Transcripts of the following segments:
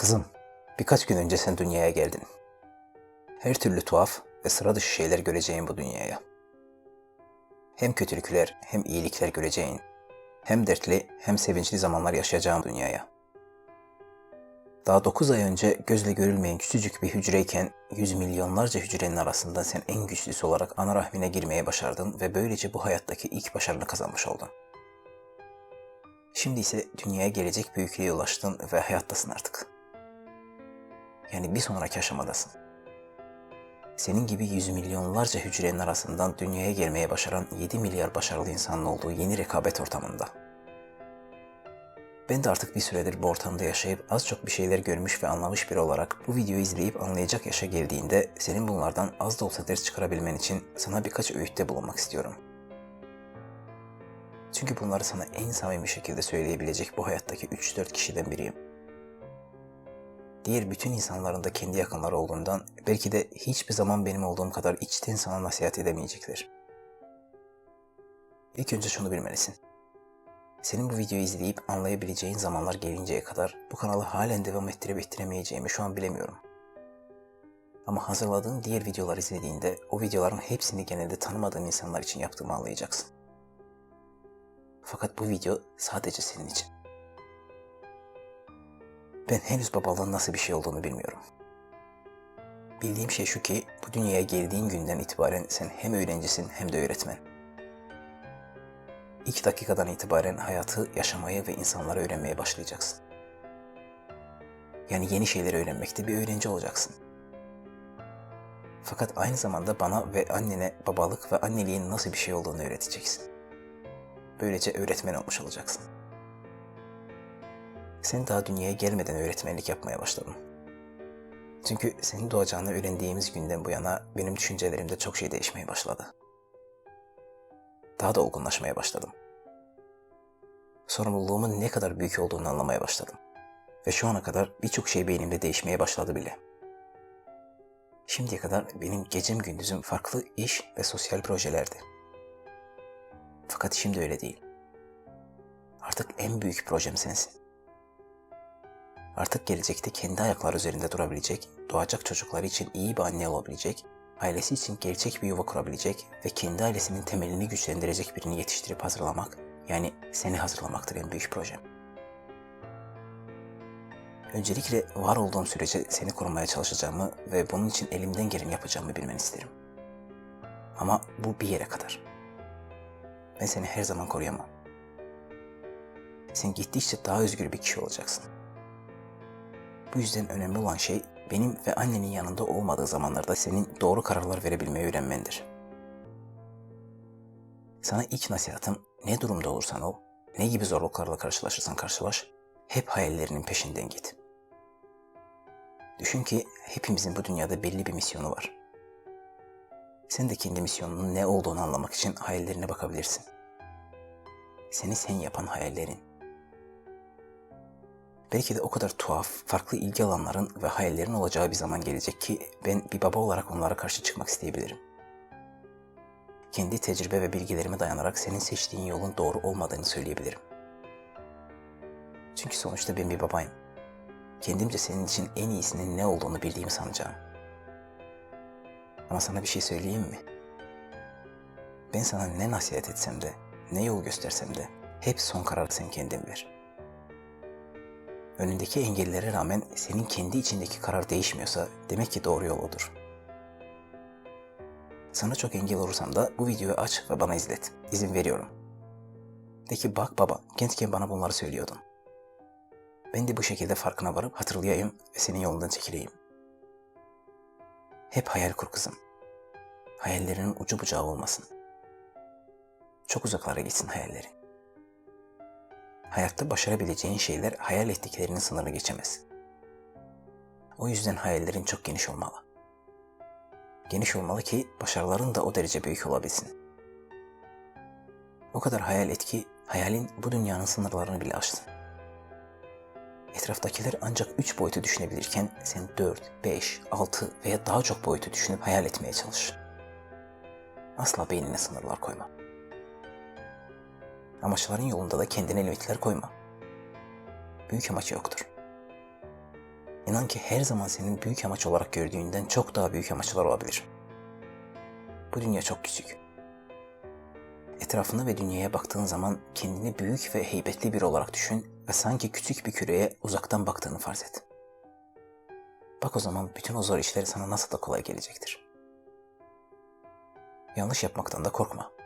Kızım, birkaç gün önce sen dünyaya geldin. Her türlü tuhaf ve sıra dışı şeyler göreceğin bu dünyaya. Hem kötülükler hem iyilikler göreceğin, hem dertli hem sevinçli zamanlar yaşayacağın dünyaya. Daha 9 ay önce gözle görülmeyen küçücük bir hücreyken yüz milyonlarca hücrenin arasında sen en güçlüsü olarak ana rahmine girmeye başardın ve böylece bu hayattaki ilk başarını kazanmış oldun. Şimdi ise dünyaya gelecek büyüklüğe ulaştın ve hayattasın artık. Yani bir sonraki aşamadasın. Senin gibi yüz milyonlarca hücrenin arasından dünyaya gelmeye başaran 7 milyar başarılı insanın olduğu yeni rekabet ortamında. Ben de artık bir süredir bu ortamda yaşayıp az çok bir şeyler görmüş ve anlamış biri olarak bu videoyu izleyip anlayacak yaşa geldiğinde senin bunlardan az da olsa ders çıkarabilmen için sana birkaç öğütte bulunmak istiyorum. Çünkü bunları sana en samimi şekilde söyleyebilecek bu hayattaki 3-4 kişiden biriyim. Diğer bütün insanların da kendi yakınları olduğundan belki de hiçbir zaman benim olduğum kadar içten sana nasihat edemeyecekler. İlk önce şunu bilmelisin. Senin bu videoyu izleyip anlayabileceğin zamanlar gelinceye kadar bu kanalı halen devam ettirip ettiremeyeceğimi şu an bilemiyorum. Ama hazırladığım diğer videolar izlediğinde o videoların hepsini genelde tanımadığın insanlar için yaptığımı anlayacaksın. Fakat bu video sadece senin için. Ben henüz babalığın nasıl bir şey olduğunu bilmiyorum. Bildiğim şey şu ki bu dünyaya geldiğin günden itibaren sen hem öğrencisin hem de öğretmen. İlk dakikadan itibaren hayatı yaşamayı ve insanları öğrenmeye başlayacaksın. Yani yeni şeyleri öğrenmekte bir öğrenci olacaksın. Fakat aynı zamanda bana ve annene babalık ve anneliğin nasıl bir şey olduğunu öğreteceksin. Böylece öğretmen olmuş olacaksın. Sen daha dünyaya gelmeden öğretmenlik yapmaya başladın. Çünkü senin doğacağını öğrendiğimiz günden bu yana benim düşüncelerimde çok şey değişmeye başladı. Daha da olgunlaşmaya başladım. Sorumluluğumun ne kadar büyük olduğunu anlamaya başladım. Ve şu ana kadar birçok şey beynimde değişmeye başladı bile. Şimdiye kadar benim gecem gündüzüm farklı iş ve sosyal projelerdi. Fakat şimdi öyle değil. Artık en büyük projem sensin. Artık gelecekte kendi ayakları üzerinde durabilecek, doğacak çocukları için iyi bir anne olabilecek, ailesi için gerçek bir yuva kurabilecek ve kendi ailesinin temelini güçlendirecek birini yetiştirip hazırlamak, yani seni hazırlamaktır en büyük projem. Öncelikle var olduğum sürece seni korumaya çalışacağımı ve bunun için elimden geleni yapacağımı bilmeni isterim. Ama bu bir yere kadar. Ben seni her zaman koruyamam. Sen gittikçe daha özgür bir kişi olacaksın. Bu yüzden önemli olan şey benim ve annenin yanında olmadığı zamanlarda senin doğru kararlar verebilmeyi öğrenmendir. Sana ilk nasihatım ne durumda olursan ol, ne gibi zorluklarla karşılaşırsan karşılaş, hep hayallerinin peşinden git. Düşün ki hepimizin bu dünyada belli bir misyonu var. Sen de kendi misyonunun ne olduğunu anlamak için hayallerine bakabilirsin. Seni sen yapan hayallerin. Belki de o kadar tuhaf, farklı ilgi alanların ve hayallerin olacağı bir zaman gelecek ki ben bir baba olarak onlara karşı çıkmak isteyebilirim. Kendi tecrübe ve bilgilerime dayanarak senin seçtiğin yolun doğru olmadığını söyleyebilirim. Çünkü sonuçta ben bir babayım. Kendimce senin için en iyisinin ne olduğunu bildiğimi sanacağım. Ama sana bir şey söyleyeyim mi? Ben sana ne nasihat etsem de, ne yol göstersem de hep son kararı sen kendin ver.'' Önündeki engellere rağmen senin kendi içindeki karar değişmiyorsa demek ki doğru yol odur. Sana çok engel olursam da bu videoyu aç ve bana izlet. İzin veriyorum. De ki bak baba gençken bana bunları söylüyordun. Ben de bu şekilde farkına varıp hatırlayayım ve senin yolundan çekileyim. Hep hayal kur kızım. Hayallerinin ucu bucağı olmasın. Çok uzaklara gitsin hayallerin. Hayatta başarabileceğin şeyler hayal ettiklerinin sınırını geçemez. O yüzden hayallerin çok geniş olmalı. Geniş olmalı ki başarıların da o derece büyük olabilsin. O kadar hayal et ki hayalin bu dünyanın sınırlarını bile aşsın. Etraftakiler ancak üç boyutu düşünebilirken sen dört, beş, altı veya daha çok boyutu düşünüp hayal etmeye çalış. Asla beynine sınırlar koyma. Amaçların yolunda da kendine limitler koyma. Büyük amaç yoktur. İnan ki her zaman senin büyük amaç olarak gördüğünden çok daha büyük amaçlar olabilir. Bu dünya çok küçük. Etrafına ve dünyaya baktığın zaman kendini büyük ve heybetli bir olarak düşün ve sanki küçük bir küreye uzaktan baktığını farz et. Bak o zaman bütün o zor işler sana nasıl da kolay gelecektir. Yanlış yapmaktan da korkma.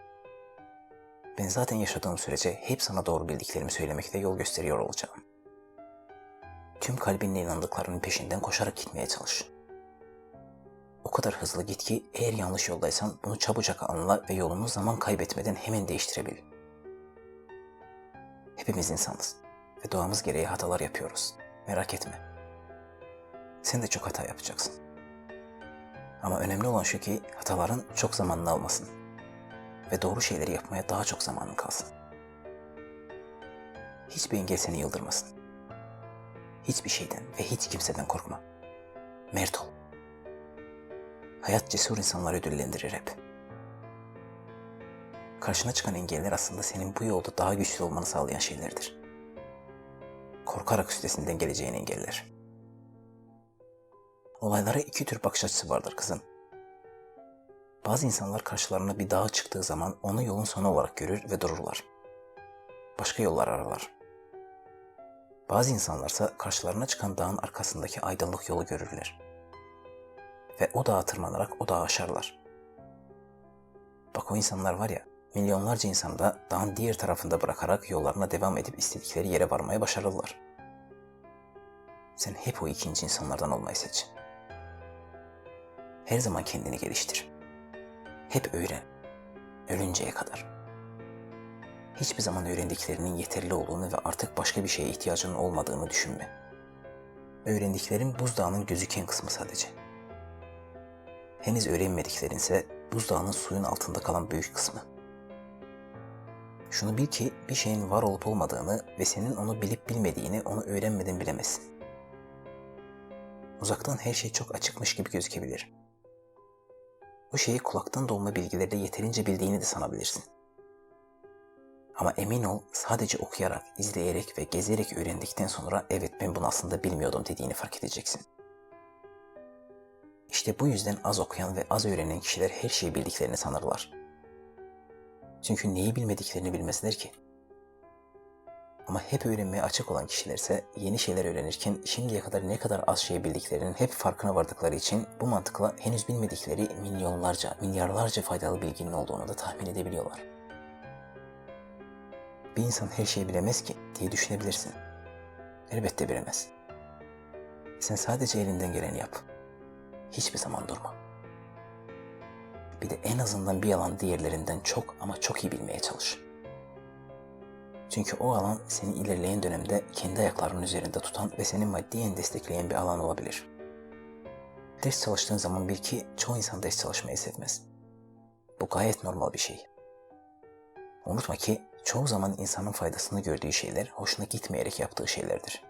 Ben zaten yaşadığım sürece hep sana doğru bildiklerimi söylemekte yol gösteriyor olacağım. Tüm kalbinle inandıklarının peşinden koşarak gitmeye çalış. O kadar hızlı git ki eğer yanlış yoldaysan bunu çabucak anla ve yolunu zaman kaybetmeden hemen değiştirebil. Hepimiz insanız ve doğamız gereği hatalar yapıyoruz. Merak etme. Sen de çok hata yapacaksın. Ama önemli olan şu ki hataların çok zamanını almasın ve doğru şeyleri yapmaya daha çok zamanın kalsın. Hiçbir engel seni yıldırmasın. Hiçbir şeyden ve hiç kimseden korkma. Mert ol. Hayat cesur insanları ödüllendirir hep. Karşına çıkan engeller aslında senin bu yolda daha güçlü olmanı sağlayan şeylerdir. Korkarak üstesinden geleceğin engeller. Olaylara iki tür bakış açısı vardır kızım. Bazı insanlar karşılarına bir dağ çıktığı zaman onu yolun sonu olarak görür ve dururlar. Başka yollar ararlar. Bazı insanlarsa karşılarına çıkan dağın arkasındaki aydınlık yolu görürler. Ve o dağa tırmanarak o dağı aşarlar. Bak o insanlar var ya, milyonlarca insanı da dağın diğer tarafında bırakarak yollarına devam edip istedikleri yere varmaya başarırlar. Sen hep o ikinci insanlardan olmayı seç. Her zaman kendini geliştir. Hep öğren. Ölünceye kadar. Hiçbir zaman öğrendiklerinin yeterli olduğunu ve artık başka bir şeye ihtiyacının olmadığını düşünme. Öğrendiklerin buzdağının gözüken kısmı sadece. Henüz öğrenmediklerin ise buzdağının suyun altında kalan büyük kısmı. Şunu bil ki bir şeyin var olup olmadığını ve senin onu bilip bilmediğini onu öğrenmeden bilemezsin. Uzaktan her şey çok açıkmış gibi gözükebilir. Bu şeyi kulaktan dolma bilgilerle yeterince bildiğini de sanabilirsin. Ama emin ol sadece okuyarak, izleyerek ve gezerek öğrendikten sonra evet ben bunu aslında bilmiyordum dediğini fark edeceksin. İşte bu yüzden az okuyan ve az öğrenen kişiler her şeyi bildiklerini sanırlar. Çünkü neyi bilmediklerini bilmezler ki. Ama hep öğrenmeye açık olan kişilerse yeni şeyler öğrenirken şimdiye kadar ne kadar az şey bildiklerinin hep farkına vardıkları için bu mantıkla henüz bilmedikleri milyonlarca, milyarlarca faydalı bilginin olduğunu da tahmin edebiliyorlar. Bir insan her şeyi bilemez ki diye düşünebilirsin. Elbette bilemez. Sen sadece elinden geleni yap. Hiçbir zaman durma. Bir de en azından bir alan diğerlerinden çok ama çok iyi bilmeye çalış. Çünkü o alan seni ilerleyen dönemde kendi ayaklarının üzerinde tutan ve seni maddiyen destekleyen bir alan olabilir. Ders çalıştığın zaman bil ki çoğu insan ders çalışmayı sevmez. Bu gayet normal bir şey. Unutma ki çoğu zaman insanın faydasını gördüğü şeyler hoşuna gitmeyerek yaptığı şeylerdir.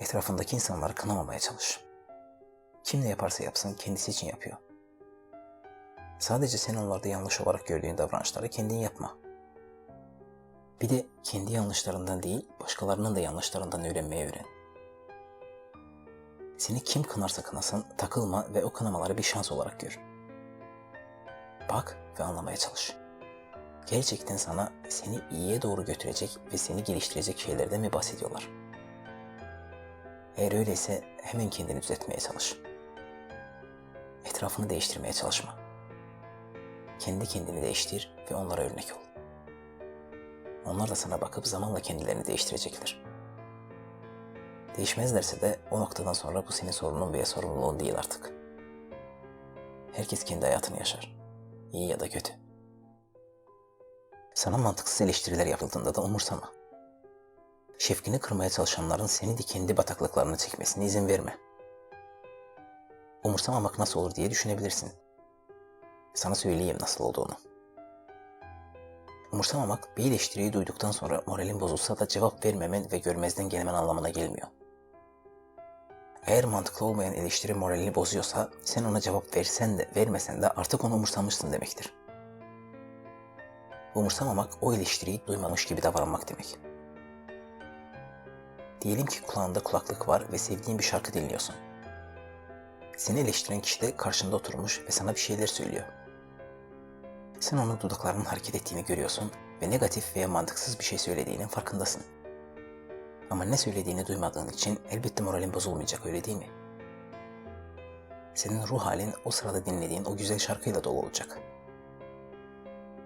Etrafındaki insanları kınamamaya çalış. Kim ne yaparsa yapsın kendisi için yapıyor. Sadece sen onlarda yanlış olarak gördüğün davranışları kendin yapma. Bir de kendi yanlışlarından değil, başkalarının da yanlışlarından öğrenmeyi öğren. Seni kim kınarsa kınasın, takılma ve o kınamaları bir şans olarak gör. Bak ve anlamaya çalış. Gerçekten sana seni iyiye doğru götürecek ve seni geliştirecek şeylerden mi bahsediyorlar? Eğer öyleyse hemen kendini düzeltmeye çalış. Etrafını değiştirmeye çalışma. Kendi kendini değiştir ve onlara örnek ol. Onlar da sana bakıp zamanla kendilerini değiştirecekler. Değişmezlerse de o noktadan sonra bu senin sorunun veya sorumluluğun değil artık. Herkes kendi hayatını yaşar. İyi ya da kötü. Sana mantıksız eleştiriler yapıldığında da umursama. Şefkini kırmaya çalışanların seni de kendi bataklıklarına çekmesine izin verme. Umursamamak nasıl olur diye düşünebilirsin. Sana söyleyeyim nasıl olduğunu. Umursamamak bir eleştiriyi duyduktan sonra moralin bozulsa da cevap vermemen ve görmezden gelmen anlamına gelmiyor. Eğer mantıklı olmayan eleştiri moralini bozuyorsa sen ona cevap versen de vermesen de artık onu umursamışsın demektir. Umursamamak o eleştiriyi duymamış gibi davranmak demek. Diyelim ki kulağında kulaklık var ve sevdiğin bir şarkı dinliyorsun. Seni eleştiren kişi de karşında oturmuş ve sana bir şeyler söylüyor. Sen onun dudaklarının hareket ettiğini görüyorsun ve negatif veya mantıksız bir şey söylediğinin farkındasın. Ama ne söylediğini duymadığın için elbette moralin bozulmayacak öyle değil mi? Senin ruh halin o sırada dinlediğin o güzel şarkıyla dolu olacak.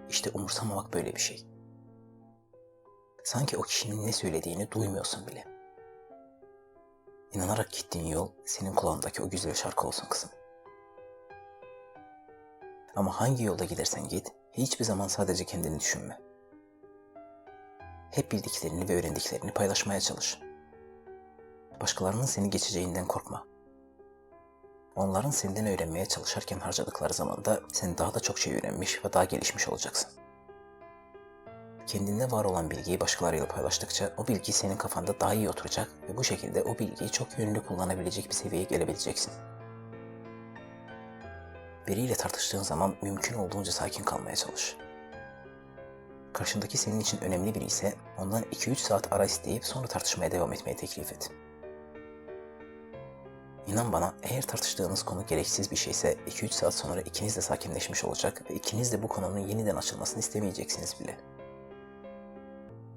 İşte umursamamak böyle bir şey. Sanki o kişinin ne söylediğini duymuyorsun bile. İnanarak gittiğin yol senin kulağındaki o güzel şarkı olsun kızım. Ama hangi yolda gidersen git, hiçbir zaman sadece kendini düşünme. Hep bildiklerini ve öğrendiklerini paylaşmaya çalış. Başkalarının seni geçeceğinden korkma. Onların senden öğrenmeye çalışırken harcadıkları zamanda sen daha da çok şey öğrenmiş ve daha gelişmiş olacaksın. Kendinde var olan bilgiyi başkalarıyla paylaştıkça o bilgi senin kafanda daha iyi oturacak ve bu şekilde o bilgiyi çok yönlü kullanabilecek bir seviyeye gelebileceksin. Biriyle tartıştığın zaman mümkün olduğunca sakin kalmaya çalış. Karşındaki senin için önemli biri ise ondan 2-3 saat ara isteyip sonra tartışmaya devam etmeye teklif et. İnan bana eğer tartıştığınız konu gereksiz bir şeyse 2-3 saat sonra ikiniz de sakinleşmiş olacak ve ikiniz de bu konunun yeniden açılmasını istemeyeceksiniz bile.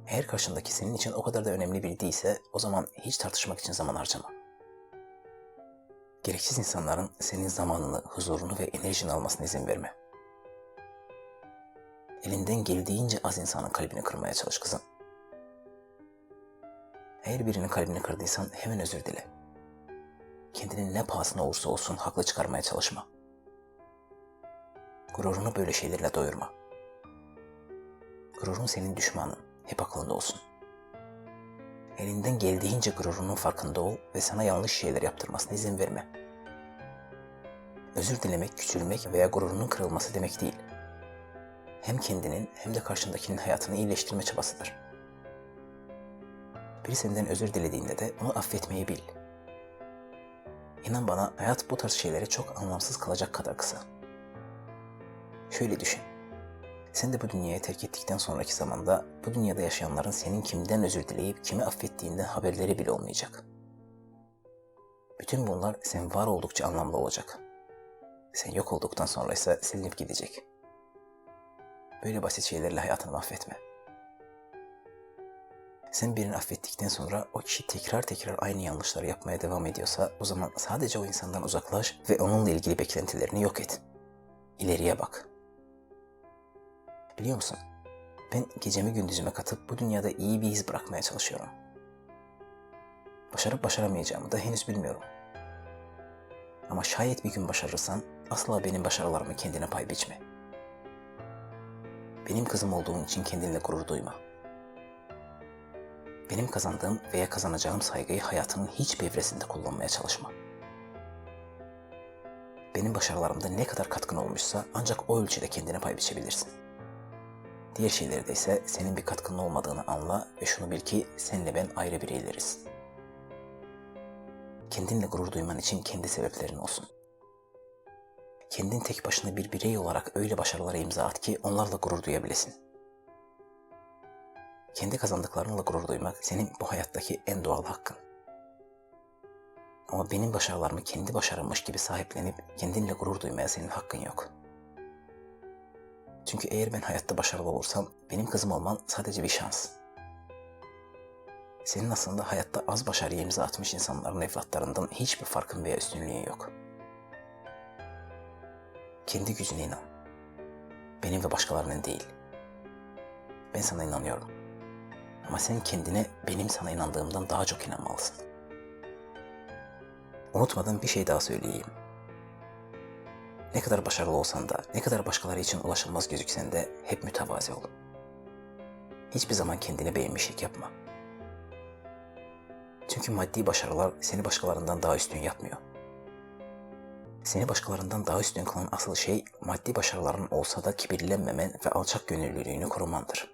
Eğer karşındaki senin için o kadar da önemli biri değilse o zaman hiç tartışmak için zaman harcama. Gereksiz insanların senin zamanını, huzurunu ve enerjini almasına izin verme. Elinden geldiğince az insanın kalbini kırmaya çalış kızım. Eğer birinin kalbini kırdıysan hemen özür dile. Kendini ne pahasına olursa olsun haklı çıkarmaya çalışma. Gururunu böyle şeylerle doyurma. Gururun senin düşmanın. Hep aklında olsun. Elinden geldiğince gururunun farkında ol ve sana yanlış şeyler yaptırmasına izin verme. Özür dilemek, küçülmek veya gururunun kırılması demek değil. Hem kendinin hem de karşındakinin hayatını iyileştirme çabasıdır. Biri senden özür dilediğinde de onu affetmeyi bil. İnan bana hayat bu tarz şeylere çok anlamsız kalacak kadar kısa. Şöyle düşün. Sen de bu dünyayı terk ettikten sonraki zamanda bu dünyada yaşayanların senin kimden özür dileyip kimi affettiğinden haberleri bile olmayacak. Bütün bunlar sen var oldukça anlamlı olacak. Sen yok olduktan sonra ise silinip gidecek. Böyle basit şeylerle hayatını mahvetme. Sen birini affettikten sonra o kişi tekrar tekrar aynı yanlışları yapmaya devam ediyorsa o zaman sadece o insandan uzaklaş ve onunla ilgili beklentilerini yok et. İleriye bak. Biliyor musun? Ben gecemi gündüzüme katıp bu dünyada iyi bir iz bırakmaya çalışıyorum. Başarıp başaramayacağımı da henüz bilmiyorum. Ama şayet bir gün başarırsan asla benim başarılarımı kendine pay biçme. Benim kızım olduğun için kendinle gurur duyma. Benim kazandığım veya kazanacağım saygıyı hayatının hiçbir evresinde kullanmaya çalışma. Benim başarılarımda ne kadar katkın olmuşsa ancak o ölçüde kendine pay biçebilirsin. Diğer şeylerde ise senin bir katkının olmadığını anla ve şunu bil ki senle ben ayrı bireyleriz. Kendinle gurur duyman için kendi sebeplerin olsun. Kendin tek başına bir birey olarak öyle başarılara imza at ki onlarla gurur duyabilesin. Kendi kazandıklarınla gurur duymak senin bu hayattaki en doğal hakkın. Ama benim başarılarımı kendi başarımmış gibi sahiplenip kendinle gurur duymaya senin hakkın yok.'' Çünkü eğer ben hayatta başarılı olursam benim kızım olman sadece bir şans. Senin aslında hayatta az başarıya imza atmış insanların evlatlarından hiçbir farkın veya üstünlüğün yok. Kendi gücüne inan. Benim ve başkalarının değil. Ben sana inanıyorum. Ama sen kendine benim sana inandığımdan daha çok inanmalısın. Unutmadan bir şey daha söyleyeyim. Ne kadar başarılı olsan da, ne kadar başkaları için ulaşılmaz gözüksen de hep mütevazi ol. Hiçbir zaman kendini beğenmişlik yapma. Çünkü maddi başarılar seni başkalarından daha üstün yapmıyor. Seni başkalarından daha üstün kılan asıl şey maddi başarıların olsa da kibirlenmemen ve alçak gönüllülüğünü korumandır.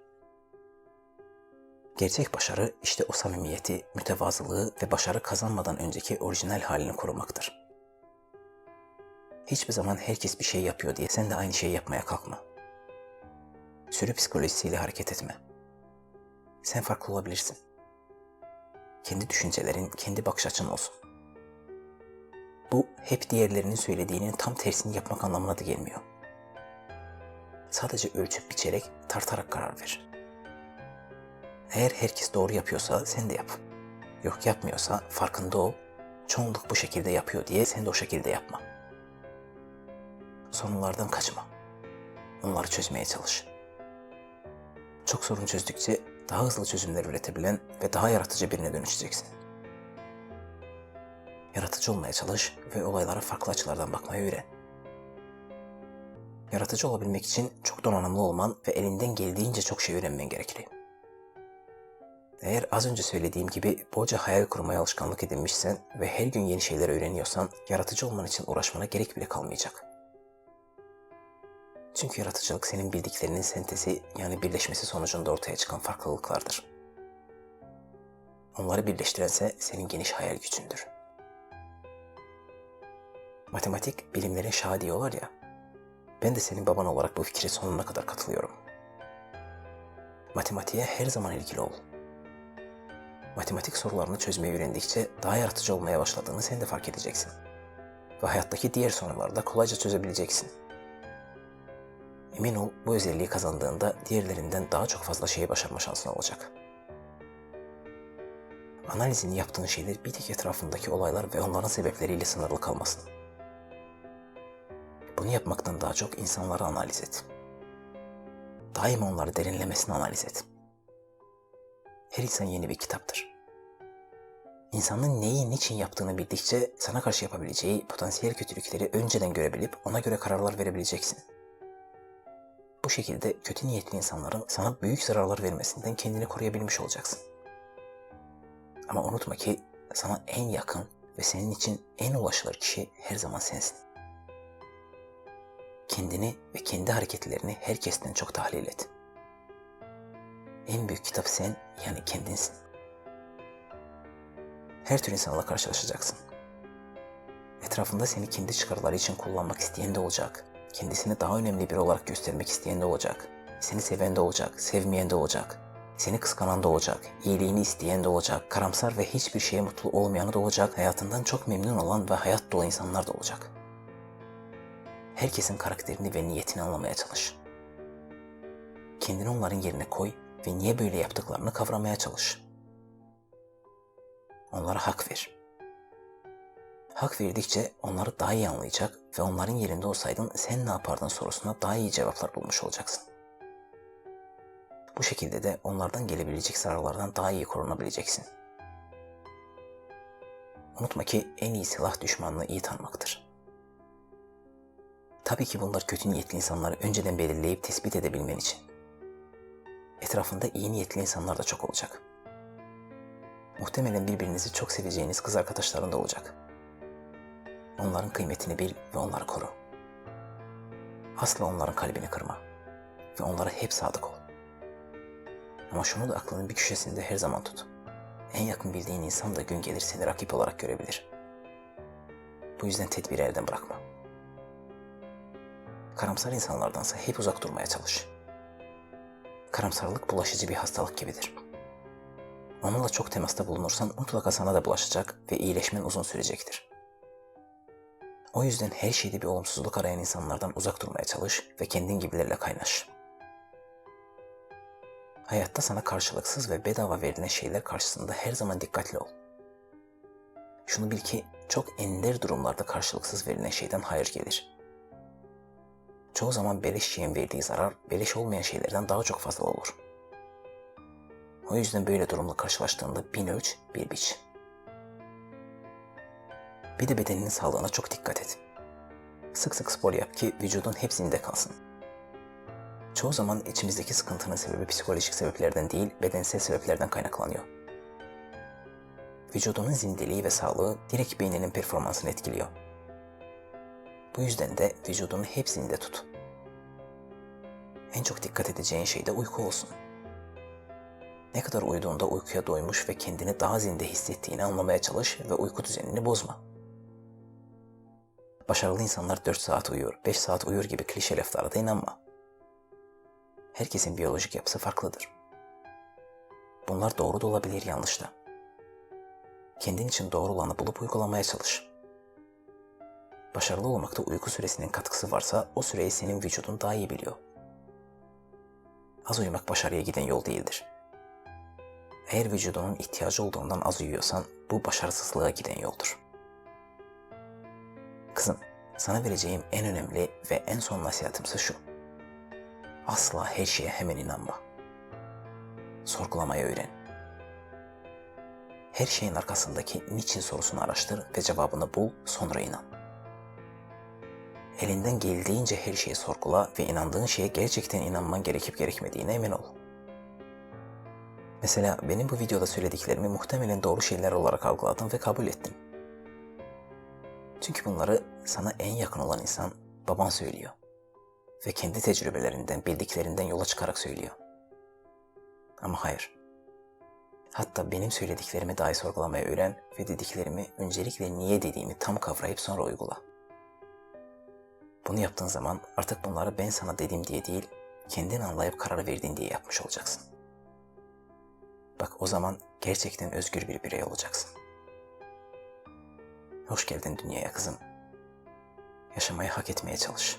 Gerçek başarı işte o samimiyeti, mütevazılığı ve başarı kazanmadan önceki orijinal halini korumaktır. Hiçbir zaman herkes bir şey yapıyor diye sen de aynı şeyi yapmaya kalkma. Sürü psikolojisiyle hareket etme. Sen farklı olabilirsin. kendi düşüncelerin, kendi bakış açın olsun. Bu hep diğerlerinin söylediğinin tam tersini yapmak anlamına da gelmiyor. Sadece ölçüp biçerek, tartarak karar ver. Eğer herkes doğru yapıyorsa sen de yap. Yok yapmıyorsa farkında ol. Çoğunluk bu şekilde yapıyor diye sen de o şekilde yapma. Sorunlardan kaçma. Onları çözmeye çalış. Çok sorun çözdükçe daha hızlı çözümler üretebilen ve daha yaratıcı birine dönüşeceksin. Yaratıcı olmaya çalış ve olaylara farklı açılardan bakmayı öğren. Yaratıcı olabilmek için çok donanımlı olman ve elinden geldiğince çok şey öğrenmen gerekli. Eğer az önce söylediğim gibi bolca hayal kurmaya alışkanlık edinmişsen ve her gün yeni şeyler öğreniyorsan yaratıcı olman için uğraşmana gerek bile kalmayacak. Çünkü yaratıcılık senin bildiklerinin sentezi yani birleşmesi sonucunda ortaya çıkan farklılıklardır. Onları birleştirense senin geniş hayal gücündür. Matematik bilimlerin şaha diyorlar ya. Ben de senin baban olarak bu fikre sonuna kadar katılıyorum. Matematiğe her zaman ilgili ol. Matematik sorularını çözmeyi öğrendikçe daha yaratıcı olmaya başladığını sen de fark edeceksin. Ve hayattaki diğer sorunları da kolayca çözebileceksin. Emin ol bu özelliği kazandığında diğerlerinden daha çok fazla şeyi başarma şansın olacak. Analizini yaptığın şeyler bir tek etrafındaki olaylar ve onların sebepleriyle sınırlı kalmasın. Bunu yapmaktan daha çok insanları analiz et. Daima onları derinlemesine analiz et. Her insan yeni bir kitaptır. İnsanın neyi niçin yaptığını bildikçe sana karşı yapabileceği potansiyel kötülükleri önceden görebilip ona göre kararlar verebileceksin. Bu şekilde kötü niyetli insanların sana büyük zararlar vermesinden kendini koruyabilmiş olacaksın. Ama unutma ki sana en yakın ve senin için en ulaşılır kişi her zaman sensin. Kendini ve kendi hareketlerini herkesten çok tahlil et. En büyük kitap sen yani kendinsin. Her tür insanla karşılaşacaksın. Etrafında seni kendi çıkarları için kullanmak isteyen de olacak kendisini daha önemli biri olarak göstermek isteyen de olacak. Seni seven de olacak, sevmeyen de olacak. Seni kıskanan da olacak, iyiliğini isteyen de olacak, karamsar ve hiçbir şeye mutlu olmayanı da olacak, hayatından çok memnun olan ve hayat dolu insanlar da olacak. Herkesin karakterini ve niyetini anlamaya çalış. Kendini onların yerine koy ve niye böyle yaptıklarını kavramaya çalış. Onlara hak ver. Hak verdikçe onları daha iyi anlayacak ve onların yerinde olsaydın sen ne yapardın sorusuna daha iyi cevaplar bulmuş olacaksın. Bu şekilde de onlardan gelebilecek zararlardan daha iyi korunabileceksin. Unutma ki en iyi silah düşmanını iyi tanımaktır. Tabii ki bunlar kötü niyetli insanları önceden belirleyip tespit edebilmen için. Etrafında iyi niyetli insanlar da çok olacak. Muhtemelen birbirinizi çok seveceğiniz kız arkadaşların da olacak.'' Onların kıymetini bil ve onları koru. Asla onların kalbini kırma ve onlara hep sadık ol. Ama şunu da aklının bir köşesinde her zaman tut. En yakın bildiğin insan da gün gelir seni rakip olarak görebilir. Bu yüzden tedbiri elden bırakma. Karamsar insanlardansa hep uzak durmaya çalış. Karamsarlık bulaşıcı bir hastalık gibidir. Onunla çok temasta bulunursan mutlaka sana da bulaşacak ve iyileşmen uzun sürecektir. O yüzden her şeyde bir olumsuzluk arayan insanlardan uzak durmaya çalış ve kendin gibilerle kaynaş. Hayatta sana karşılıksız ve bedava verilen şeyler karşısında her zaman dikkatli ol. Şunu bil ki çok ender durumlarda karşılıksız verilen şeyden hayır gelir. Çoğu zaman beleş şeyin verdiği zarar beleş olmayan şeylerden daha çok fazla olur. O yüzden böyle durumla karşılaştığında bin ölç, bir biç.'' Bir de bedeninin sağlığına çok dikkat et. Sık sık spor yap ki vücudun hep zinde kalsın. Çoğu zaman içimizdeki sıkıntının sebebi psikolojik sebeplerden değil, bedensel sebeplerden kaynaklanıyor. Vücudunun zindeliği ve sağlığı direkt beyninin performansını etkiliyor. Bu yüzden de vücudunu hep zinde tut. En çok dikkat edeceğin şey de uyku olsun. Ne kadar uyuduğunda uykuya doymuş ve kendini daha zinde hissettiğini anlamaya çalış ve uyku düzenini bozma. Başarılı insanlar 4 saat uyuyor, 5 saat uyur gibi klişe laflara da inanma. Herkesin biyolojik yapısı farklıdır. Bunlar doğru da olabilir, yanlış da. kendin için doğru olanı bulup uygulamaya çalış. Başarılı olmakta uyku süresinin katkısı varsa o süreyi senin vücudun daha iyi biliyor. Az uyumak başarıya giden yol değildir. Eğer vücudunun ihtiyacı olduğundan az uyuyorsan bu başarısızlığa giden yoldur. Sana vereceğim en önemli ve en son nasihatimse şu. Asla her şeye hemen inanma. Sorgulamayı öğren. Her şeyin arkasındaki niçin sorusunu araştır ve cevabını bul, sonra inan. Elinden geldiğince her şeyi sorgula ve inandığın şeye gerçekten inanman gerekip gerekmediğine emin ol. Mesela benim bu videoda söylediklerimi muhtemelen doğru şeyler olarak algıladın ve kabul ettin. Çünkü bunları sana en yakın olan insan baban söylüyor. Ve kendi tecrübelerinden, bildiklerinden yola çıkarak söylüyor. Ama hayır. Hatta benim söylediklerimi dahi sorgulamayı öğren ve dediklerimi öncelikle niye dediğimi tam kavrayıp sonra uygula. Bunu yaptığın zaman artık bunları ben sana dedim diye değil, kendin anlayıp karar verdin diye yapmış olacaksın. Bak o zaman gerçekten özgür bir birey olacaksın. Hoş geldin dünyaya kızım. Yaşamayı hak etmeye çalış.